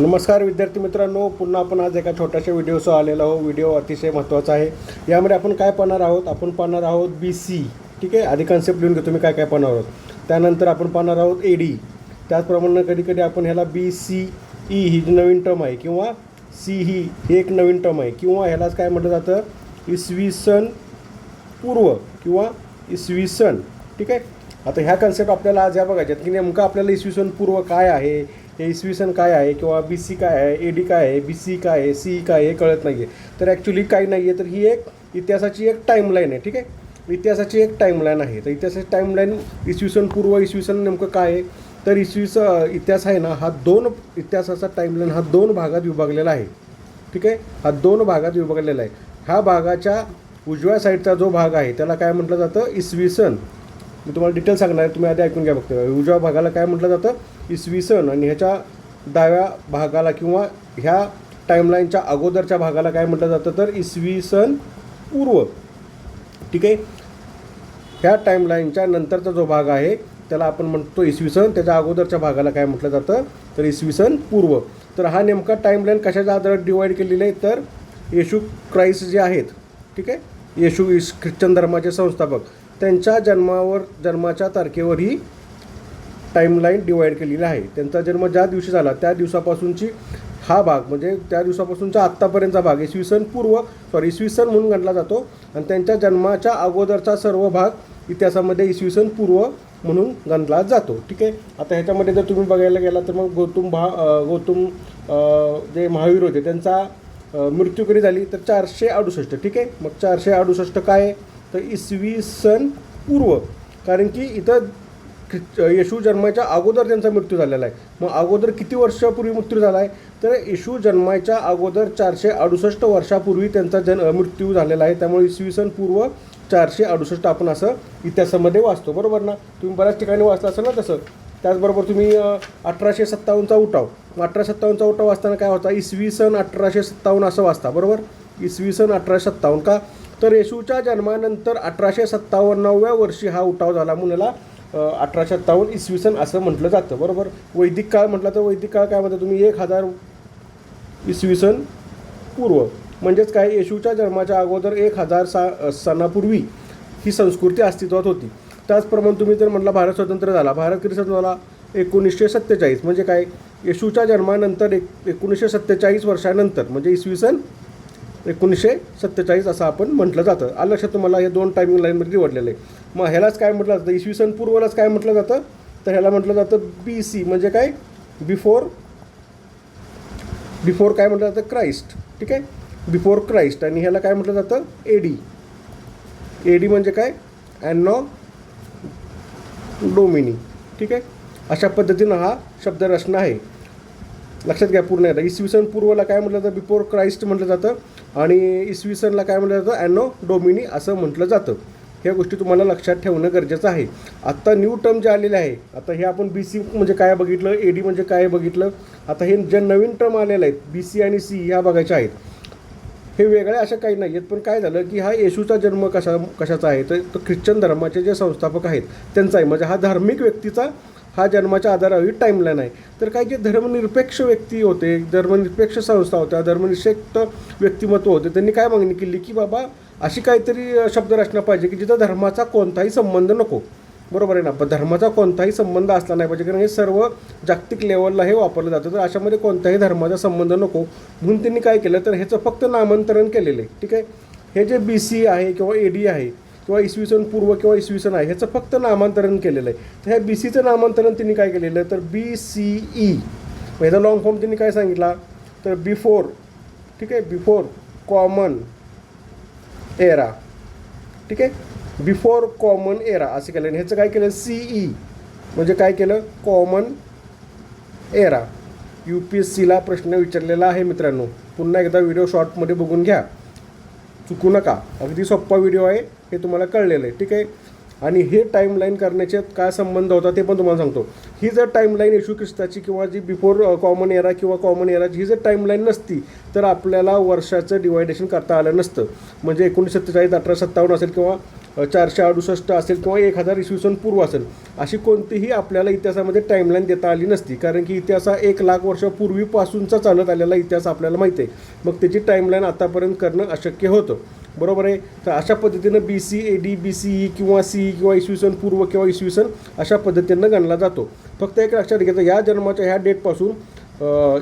नमस्कार विद्यार्थी मित्रांनो पुन्हा आपण आज एका छोट्याशा व्हिडिओसह आलेलो आहोत. व्हिडिओ अतिशय महत्त्वाचा आहे. यामध्ये आपण काय पाहणार आहोत? आपण पाहणार आहोत बी सी ठीक आहे? आधी कन्सेप्ट लिहून घेतो मी काय काय पाहणार आहोत. त्यानंतर आपण पाहणार आहोत ए डी त्याचप्रमाणे कधी कधी आपण ह्याला बी सी ई ही जी नवीन टर्म आहे किंवा सी ही ही एक नवीन टर्म आहे किंवा ह्यालाच काय म्हटलं जातं? इसवी सन पूर्व किंवा इसवी सन ठीक आहे? आता ह्या कन्सेप्ट आपल्याला आज या बघायच्यात की नेमकं आपल्याला इसवी सन पूर्व काय आहे? हे इसवी सन काय आहे किंवा बी सी काय आहे ए डी काय आहे बी सी काय आहे सी काय आहे हे कळत नाही आहे तर ॲक्च्युली काही नाही आहे तर ही एक इतिहासाची एक टाईमलाईन आहे ठीक आहे? इतिहासाची एक टाईमलाईन आहे. तर इतिहासाची टाईमलाईन इसवी सन पूर्व इसवी सन नेमकं काय आहे? तर इसवी स इतिहास आहे ना हा दोन इतिहासाचा टाईमलाईन हा दोन भागात विभागलेला आहे. ठीक आहे? हा दोन भागात विभागलेला आहे. ह्या भागाच्या उजव्या साईडचा जो भाग आहे त्याला काय म्हटलं जातं? इसवी सन. मी तुम्हाला डिटेल सांगणार आहे तुम्ही आधी ऐकून घ्या फक्त उजव्या भागाला काय म्हटलं जातं? इसवी सन आणि ह्याच्या डाव्या भागाला किंवा ह्या टाईमलाईनच्या अगोदरच्या भागाला काय म्हटलं जातं? तर इसवी सन पूर्व. ठीक आहे? ह्या टाईमलाईनच्या नंतरचा जो भाग आहे त्याला आपण म्हणतो इसवी सन. त्याच्या अगोदरच्या भागाला काय म्हटलं जातं? तर इसवी सन पूर्व. तर हा नेमका टाईमलाईन कशाच्या आधारात डिवाईड केलेली आहे? तर येशू क्राईस्ट जे आहेत ठीक आहे? येशू इस ख्रिश्चन धर्माचे संस्थापक. त्यांच्या जन्मावर जन्माच्या तारखेवर ही टाईमलाईन डिवाईड केलेली आहे. त्यांचा जन्म ज्या दिवशी झाला त्या दिवसापासूनची हा भाग म्हणजे त्या दिवसापासूनचा आत्तापर्यंतचा भाग इसवी सन पूर्व सॉरी इसवी सन म्हणून गणला जातो. आणि त्यांच्या जन्माच्या अगोदरचा सर्व भाग इतिहासामध्ये इसवी सन पूर्व म्हणून गणला जातो. ठीक आहे? आता ह्याच्यामध्ये जर तुम्ही बघायला गेला तर मग गौतम भा गौतम जे महावीर होते त्यांचा मृत्यू कधी झाली? तर चारशे अडुसष्ट. ठीक आहे? मग चारशे अडुसष्ट काय आहे? तर इसवी सन पूर्व. कारण की इथं येशू जन्माच्या अगोदर त्यांचा मृत्यू झालेला आहे. मग अगोदर किती वर्षापूर्वी मृत्यू झाला आहे? तर येशू जन्माच्या अगोदर चारशे अडुसष्ट वर्षापूर्वी त्यांचा जन मृत्यू झालेला आहे. त्यामुळे इसवी सन पूर्व चारशे अडुसष्ट आपण असं इतिहासामध्ये वाचतो. बरोबर ना? तुम्ही बऱ्याच ठिकाणी वाचलं असेल ना तसं. त्याचबरोबर तुम्ही अठराशे सत्तावन्नचा उठाव. मग अठराशे सत्तावन्नचा उठाव वाचताना काय होता इसवी सन अठराशे सत्तावन्न असं वाचता. बरोबर? इसवी सन अठराशे सत्तावन्न का? तर येशूच्या जन्मानंतर अठराशे सत्तावन्नाव्या वर्षी हा उठाव झाला. म्हणून याला अठराशे सत्तावन्न इसवी सन असं म्हटलं जातं. बरोबर? वैदिक काळ म्हटलं तर वैदिक काळ काय म्हणतात तुम्ही? एक हजार इसवी सन पूर्व. म्हणजेच काय? येशूच्या जन्माच्या अगोदर एक हजार सा सणापूर्वी ही संस्कृती अस्तित्वात होती. त्याचप्रमाणे तुम्ही जर म्हटलं भारत स्वतंत्र झाला. भारत कधी स्वतंत्र झाला? एकोणीसशे सत्तेचाळीस. म्हणजे काय? येशूच्या जन्मानंतर एक एकोणीसशे सत्तेचाळीस वर्षानंतर म्हणजे इसवी सन एकोणीसशे सत्तेचाळीस असं आपण म्हटलं जातं. आलं लक्षात तुम्हाला हे दोन टायमिंग लाईनमध्ये निवडलेलं. आहे मग ह्यालाच काय म्हटलं जातं? इसवी सन पूर्वलाच काय म्हटलं जातं? तर ह्याला म्हटलं जातं बी सी म्हणजे काय? बिफोर बिफोर काय म्हटलं जातं? क्राईस्ट ठीक आहे? बिफोर क्राईस्ट आणि ह्याला काय म्हटलं जातं? ए डी ए डी म्हणजे काय? अँनो डोमिनी ठीक आहे? अशा पद्धतीनं हा शब्दरचना आहे. लक्षात घ्या पूर्ण येतं इसवी सन पूर्वला काय म्हटलं जातं? बिफोर क्राईस्ट म्हटलं जातं. आणि इसवी सनला काय म्हटलं जातं? ॲनो डोमिनी असं म्हटलं जातं. ह्या गोष्टी तुम्हाला लक्षात ठेवणं गरजेचं आहे. आत्ता न्यू टर्म जे आलेले आहे आता हे आपण बी सी म्हणजे काय बघितलं? ए डी म्हणजे काय बघितलं? आता हे जे नवीन टर्म आलेले आहेत बी सी आणि सी ह्या बघायच्या आहेत. हे वेगळे अशा काही नाही आहेत पण काय झालं की हा येशूचा जन्म कशा कशाचा आहे? तर तो ख्रिश्चन धर्माचे जे संस्थापक आहेत त्यांचा आहे म्हणजे हा धार्मिक व्यक्तीचा हा जन्माच्या आधारावर टाईमलाईन आहे. तर काही जे धर्मनिरपेक्ष व्यक्ती होते धर्मनिरपेक्ष संस्था होत्या धर्मनिरपेक्ष व्यक्तिमत्व होते त्यांनी काय मागणी केली की बाबा अशी काहीतरी शब्दरचना पाहिजे की जिथं धर्माचा कोणताही संबंध नको. बरोबर आहे ना? पण धर्माचा कोणताही संबंध असला नाही पाहिजे कारण हे सर्व जागतिक लेवलला हे वापरलं जातं. तर अशामध्ये कोणताही धर्माचा संबंध नको. म्हणून त्यांनी काय केलं? तर ह्याचं फक्त नामांतरण केलेलं आहे. ठीक आहे? हे जे बी सी आहे किंवा ए डी आहे किंवा इसवी सन पूर्व किंवा इसवी सन आहे ह्याचं फक्त नामांतरण केलेलं आहे. तर ह्या बी सीचं नामांतरण त्यांनी काय केलेलं? आहे तर बी सी ई ह्याचा लॉंग फॉर्म त्यांनी काय सांगितला? तर बिफोर ठीक आहे? बिफोर कॉमन एरा ठीक आहे? बिफोर कॉमन एरा असं केलं. आणि ह्याचं काय केलं? सी ई म्हणजे काय केलं? Common era U P S सीला प्रश्न विचारलेला आहे मित्रांनो. पुन्हा एकदा व्हिडिओ शॉर्टमध्ये बघून घ्या. चुकू नका. अगदी सोप्पा व्हिडिओ आहे हे तुम्हाला कळलेलं आहे. ठीक आहे? आणि हे टाईमलाईन करण्याचे काय संबंध होता ते पण तुम्हाला सांगतो. ही जर टाईमलाईन येशू ख्रिस्ताची किंवा जी बिफोर कॉमन एरा किंवा कॉमन एराची ही जर टाईमलाईन नसती तर आपल्याला वर्षाचं डिवायडेशन करता आलं नसतं. म्हणजे एकोणीसशे सत्तेचाळीस अठरा सत्तावन्न असेल किंवा चारशे अडुसष्ट असेल किंवा एक हजार इसवी सन पूर्व असेल अशी कोणतीही आपल्याला इतिहासामध्ये टाईमलाईन देता आली नसती. कारण की इतिहास हा एक लाख वर्षापूर्वीपासूनचा चालत आलेला इतिहास आपल्याला माहिती आहे. मग त्याची टाईमलाईन आतापर्यंत करणं अशक्य होतं. बरोबर आहे? तर अशा पद्धतीनं B C A D B C E किंवा सी किंवा इसवी सन पूर्व किंवा इसवी सन अशा पद्धतीनं गणला जातो. फक्त एक लक्षात घ्यायचं या जन्माच्या ह्या डेटपासून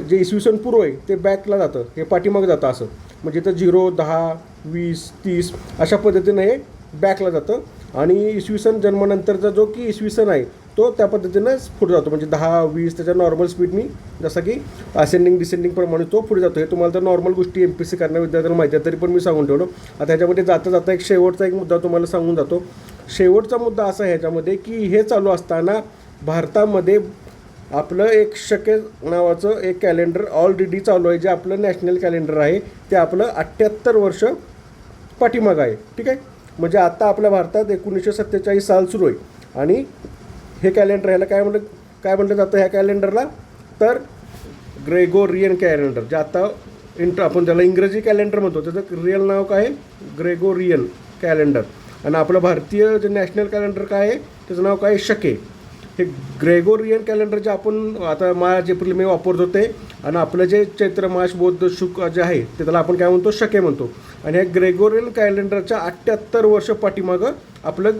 जे इसवी सन पूर्व आहे ते बॅकला जातं हे पाठीमागं जातं असं. म्हणजे इथं झिरो दहा वीस तीस अशा पद्धतीनं हे बॅकला जातं. आणि इसवी सन जन्मानंतरचा जो की इसवी सन आहे तो त्या पद्धतीनं पुढे जातो. म्हणजे दहा वीस त्याच्या नॉर्मल स्पीडनी जसं की असेंडिंग डिसेंडिंग प्रमाणे तो पुढे जातो हे तुम्हाला तर नॉर्मल गोष्टी एम पी सी करणाऱ्या विद्यार्थ्यांना माहिती आहे तरी पण मी सांगून ठेवलो आता ह्याच्यामध्ये जाता जाता एक शेवटचा एक मुद्दा तुम्हाला सांगून जातो. शेवटचा मुद्दा असा आहे ह्याच्यामध्ये की हे चालू असताना भारतामध्ये आपलं एक शके नावाचं एक कॅलेंडर ऑलरेडी चालू आहे जे आपलं नॅशनल कॅलेंडर आहे ते आपलं अठ्ठ्याहत्तर वर्ष पाठीमागं आहे. ठीक आहे? म्हणजे आता आपल्या भारतात एकोणीसशे सत्तेचाळीस साल सुरू आहे. आणि हे कॅलेंडर ह्याला काय म्हणलं काय म्हटलं जातं ह्या कॅलेंडरला? तर ग्रेगोरियन कॅलेंडर जे आता इंटर आपण ज्याला इंग्रजी कॅलेंडर म्हणतो त्याचं रिअल नाव काय आहे? Gregorian calendar. आणि आपलं भारतीय जे नॅशनल कॅलेंडर काय आहे? त्याचं नाव काय आहे? शके. हे ग्रेगोरियन कॅलेंडर जे आपण आता मार्च एप्रिल मे वापरतो ते आणि आपलं जे चैत्र मास बौद्ध शुक जे आहे ते त्याला आपण काय म्हणतो? शके म्हणतो. आणि या ग्रेगोरियन कॅलेंडरच्या अठ्ठ्याहत्तर वर्ष पाठीमागं आपलं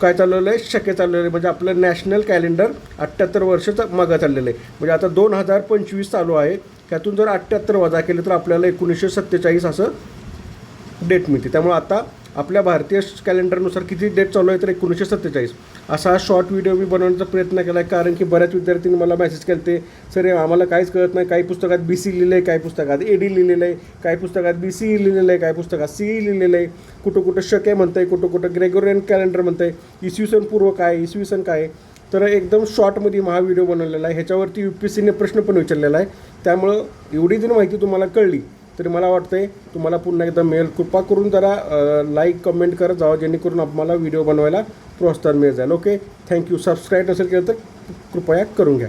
काय चाललेलं आहे? शक्य चाललेलं आहे. म्हणजे आपलं नॅशनल कॅलेंडर अठ्ठ्याहत्तर वर्षाचं मागं चाललेलं आहे. म्हणजे आता दोन हजार पंचवीस चालू आहे. त्यातून जर अठ्ठ्याहत्तर वजा केले तर आपल्याला एकोणीसशे सत्तेचाळीस असं डेट मिळते. त्यामुळे आता आपल्या भारतीय कॅलेंडरनुसार किती डेट चालू आहे तर एकोणीसशे सत्तेचाळीस. असा शॉर्ट व्हिडिओ मी बनवण्याचा प्रयत्न केला आहे कारण की बऱ्याच विद्यार्थ्यांनी मला मेसेज केले ते सर आम्हाला काहीच कळत नाही. काही पुस्तकात बी सी लिहिलं आहे काही पुस्तकात ए डी लिहिलेलं आहे. काही पुस्तकात बी सी लिहिलेलं आहे काही पुस्तकात सी लिहिलेलं आहे. कुठं कुठं शके म्हणतं आहे कुठं कुठं ग्रेगोरियन कॅलेंडर म्हणतं आहे इसवी सन पूर्व काय आहे, इसवी सन काय? तर एकदम शॉर्टमध्ये हा व्हिडिओ बनवलेला आहे. ह्याच्यावरती यू पी एस सीने प्रश्न पण विचारलेला आहे. त्यामुळं एवढी जर माहिती तुम्हाला कळली तरी मला वाटतंय तुम्हाला पुन्हा एकदा मिळेल कृपा करून जरा लाईक कमेंट करत जावं जेणेकरून आम्हाला व्हिडिओ बनवायला प्रोत्साहन मिळत जाईल ओके थँक्यू सबस्क्राईब नसेल केलं तर कृपया करून घ्या.